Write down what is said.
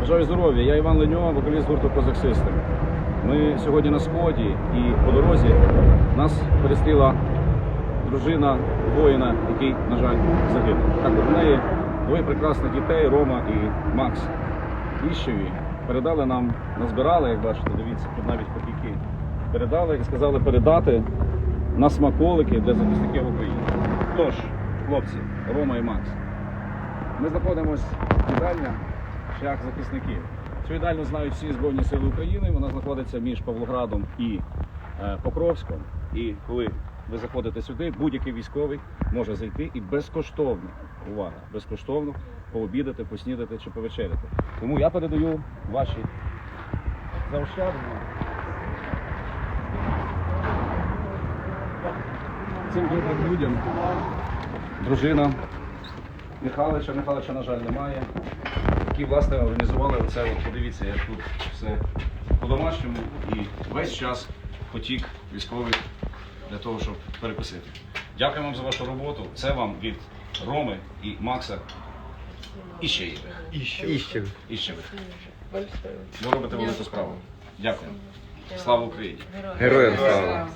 Бажаю здоров'я. Я Іван Леньо, вокаліст гурту Козак Систем. Ми сьогодні на сході і по дорозі нас перестріла дружина воїна, який, на жаль, загинув. Так в неї двоє прекрасних дітей Рома і Макс. Іщеві передали нам, назбирали, як бачите, дивіться, навіть копійки. Передали і сказали передати на смаколики для захисників України. Тож, хлопці, Рома і Макс, ми знаходимося в їдальня шлях захисників. Цю їдальню знають всі Збройні Сили України. Вона знаходиться між Павлоградом і е, Покровськом. І коли ви заходите сюди, будь-який військовий може зайти і безкоштовно, увага, безкоштовно пообідати, поснідати чи повечеряти. Тому я передаю ваші заощадження. Цим добрим людям дружина Михайловича, Михайловича, на жаль, немає. Які, власне, організували оце, от подивіться, як тут все по-домашньому і весь час потік військових для того, щоб перекусити. Дякую вам за вашу роботу. Це вам від Роми і Макса і ще є. Іще. І ще ви. Ви робите велику справу. Дякую. Слава Україні! Героям слава.